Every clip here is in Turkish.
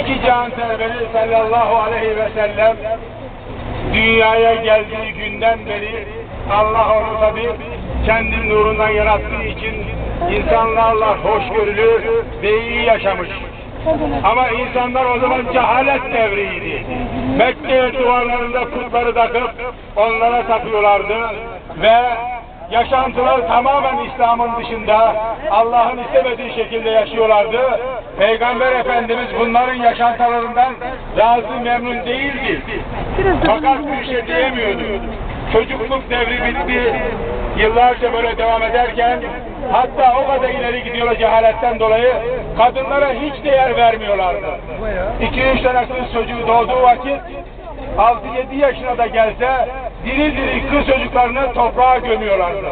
iki can serveri sallallahu aleyhi ve sellem dünyaya geldiği günden beri Allah onu tabi kendi nurundan yarattığı için insanlarla hoşgörülü ve iyi yaşamış. Ama insanlar o zaman cehalet devriydi. Mekke duvarlarında putları takıp onlara tapıyorlardı ve yaşantılar tamamen İslam'ın dışında Allah'ın istemediği şekilde yaşıyorlardı. Peygamber Efendimiz bunların yaşantılarından razı memnun değildi. Fakat bir şey diyemiyordu. Çocukluk devri bitti. Yıllarca böyle devam ederken hatta o kadar ileri gidiyorlar cehaletten dolayı kadınlara hiç değer vermiyorlardı. İki üç tane kız çocuğu doğduğu vakit 6-7 yaşına da gelse diri diri kız çocuklarını toprağa gömüyorlardı.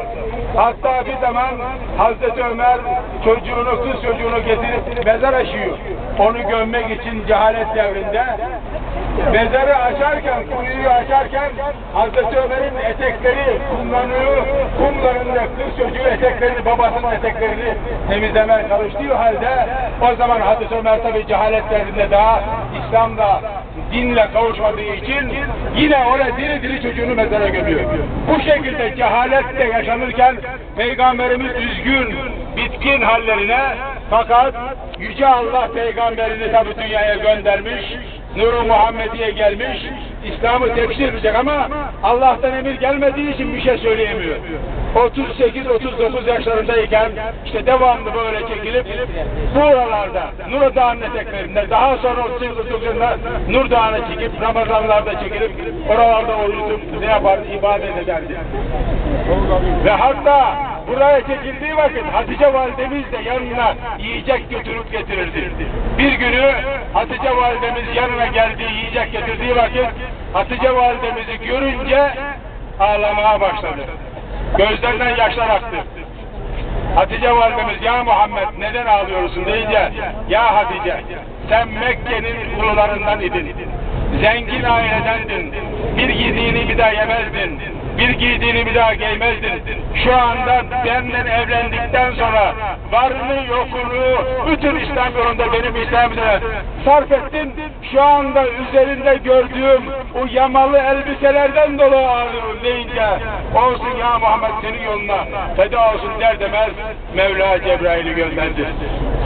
Hatta bir zaman Hazreti Ömer çocuğunu, kız çocuğunu getirip mezar aşıyor. Onu gömmek için cehalet devrinde mezarı açarken, kuyuyu açarken Hazreti Ömer'in etekleri kumlanıyor. Kumlarında kız çocuğu eteklerini, babasının eteklerini temizlemeye çalıştığı halde o zaman Hazreti Ömer tabi cehalet devrinde daha İslam'da dinle kavuşmadığı için yine oraya diri diri çocuğunu mezara gömüyor. Bu şekilde cehaletle yaşanırken Peygamberimiz üzgün, bitkin hallerine fakat Yüce Allah Peygamberini tabi dünyaya göndermiş, Nuru Muhammediye gelmiş, İslam'ı tefsir edecek ama Allah'tan emir gelmediği için bir şey söyleyemiyor. 38-39 yaşlarındayken işte devamlı böyle çekilip buralarda Nur Dağı'nın eteklerinde daha sonra 39 yaşında Nur Dağı'na çekip Ramazanlarda çekilip oralarda oruç ne yapardı? ibadet ederdi. Ve hatta buraya çekildiği vakit Hatice validemiz de yanına yiyecek götürüp getirirdi. Bir günü Hatice validemiz yanına geldiği yiyecek getirdiği vakit Hatice validemizi görünce ağlamaya başladı. Gözlerinden yaşlar aktı. Hatice validemiz ya Muhammed neden ağlıyorsun deyince ya Hatice sen Mekke'nin ulularından idin. Zengin ailedendin. Bir giydiğini bir daha yemezdin. Bir giydiğini bir daha giymezdin. Şu anda benden evlendikten sonra varını yokunu bütün İslam yolunda benim İslam'da sarf ettin. Şu anda üzerinde gördüğüm o yamalı elbiselerden dolayı ağlıyorum deyince olsun ya Muhammed senin yoluna feda olsun der demez Mevla Cebrail'i gönderdi.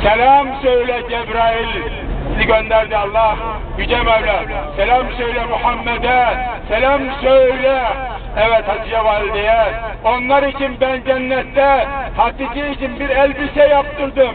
Selam söyle Cebrail gönderdi Allah Yüce Mevla. Selam söyle Muhammed'e. Selam söyle. Evet Hatice Valide'ye. Onlar için ben cennette Hatice için bir elbise yaptırdım.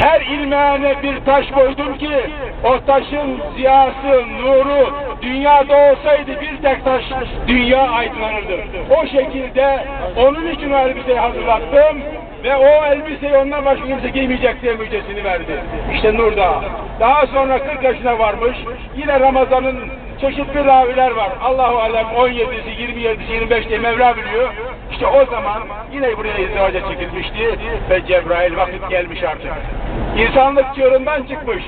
Her ilmeğine bir taş koydum ki o taşın ziyası, nuru dünyada olsaydı bir tek taş dünya aydınlanırdı. O şekilde onun için o elbiseyi hazırlattım ve o elbiseyi ondan başka kimse giymeyecek diye müjdesini verdi. İşte Nur'da. Daha sonra 40 yaşına varmış. Yine Ramazan'ın çeşitli raviler var. Allahu alem 17'si, 27'si, 25 diye Mevla biliyor. İşte o zaman yine buraya izdivaca çekilmişti ve Cebrail vakit gelmiş artık. İnsanlık çığırından çıkmış.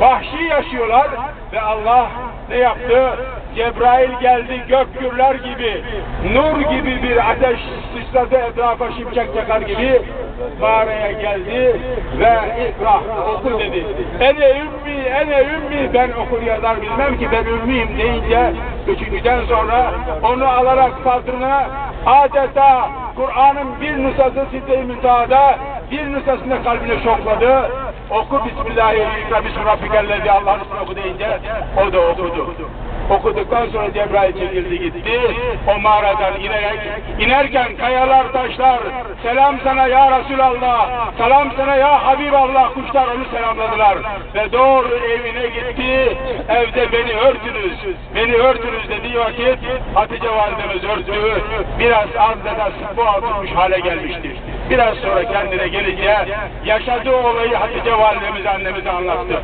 Vahşi yaşıyorlar ve Allah ne yaptı? Cebrail geldi gök gürler gibi, nur gibi bir ateş sıçradı etrafa şimşek çakar gibi mağaraya geldi ve ikra oku dedi. Ene ümmi, ene ümmi ben okur yazar bilmem ki ben ümmiyim deyince üçüncüden sonra onu alarak sadrına adeta Kur'an'ın bir nüshası sitte-i müteada bir nüshasını kalbine şokladı. Oku Bismillahirrahmanirrahim. Bismillahirrahmanirrahim. Allah'ın ismini oku deyince o da okudu. Okuduktan sonra Cebrail çekildi gitti. O mağaradan inerek, inerken kayalar taşlar, selam sana ya Resulallah, selam sana ya Habiballah kuşlar onu selamladılar. Ve doğru evine gitti, evde beni örtünüz, beni örtünüz dediği vakit Hatice validemiz örtü, biraz adeta bu atılmış hale gelmiştir. Biraz sonra kendine gelince yaşadığı olayı Hatice validemiz annemize anlattı.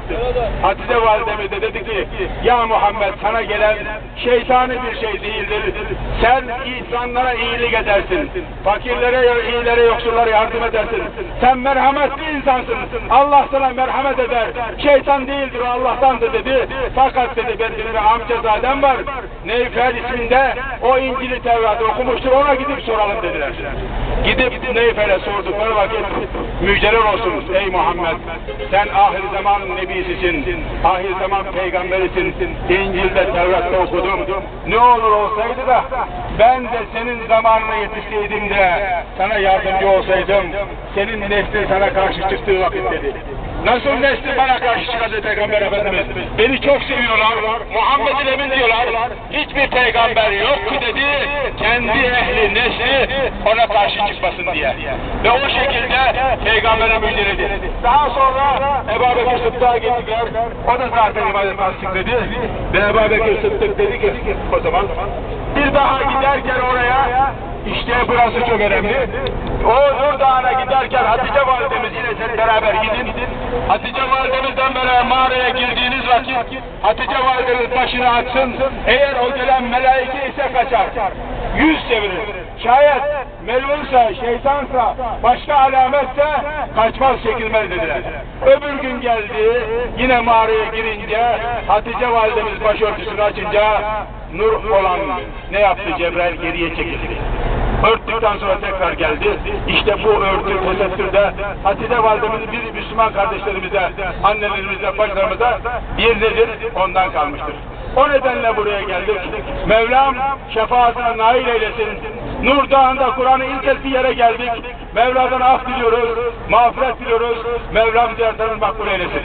Hatice validemiz de dedi ki ya Muhammed sana gelen şeytani bir şey değildir. Sen insanlara iyilik edersin. Fakirlere, iyilere, yoksullara yardım edersin. Sen merhametli insansın. Allah sana merhamet eder. Şeytan değildir o Allah'tandır dedi. Fakat dedi benim bir amcazadem var. Neyfel isminde o İncil'i Tevrat'ı okumuştur ona gidip soralım dediler. Gidip Neyfel'e sordukları vakit müjdeler olsun ey Muhammed. Sen ahir zaman nebisisin, ahir zaman peygamberisin. İncil'de Tevrat'ta okudum. Ne olur olsaydı da ben de senin zamanına yetişseydim de sana yardımcı olsaydım. Senin neslin sana karşı çıktığı vakit dedi. Nasıl nesli bana karşı çıkardı Peygamber Efendimiz? Beni çok seviyorlar. Muhammed'in emin diyorlar. Hiçbir peygamber yok ki dedi. Kendi ehli nesli ona karşı çıkmasın diye. Ve o şekilde peygambere müjdeledi. Daha sonra Ebu Bekir Sıddık'a gittiler. O da zaten ibadet dedi. Ve Ebu Bekir Sıddık dedi ki o zaman bir daha giderken oraya işte burası çok önemli. O Nur Dağı'na giderken Hatice validemiz yine beraber gidin. Hatice validemizden beraber mağaraya girdiğiniz vakit Hatice validemiz başını açsın. Eğer o gelen melaike ise kaçar. Yüz çevirir. Şayet melunsa, şeytansa, başka alametse kaçmaz çekilmez dediler. Öbür gün geldi, yine mağaraya girince Hatice validemiz başörtüsünü açınca nur olan ne yaptı Cebrail geriye çekildi. Örttükten sonra tekrar geldi. İşte bu örtü tesettürde Hatice validemiz bir Müslüman kardeşlerimize, annelerimize, bacılarımıza bir nedir? Ondan kalmıştır. O nedenle buraya geldik. Mevlam şefaatine nail eylesin. Nur Dağı'nda Kur'an'ı ilk ettiği yere geldik. Mevla'dan af diliyoruz, mağfiret diliyoruz. Mevlam ziyaretlerini makbul eylesin.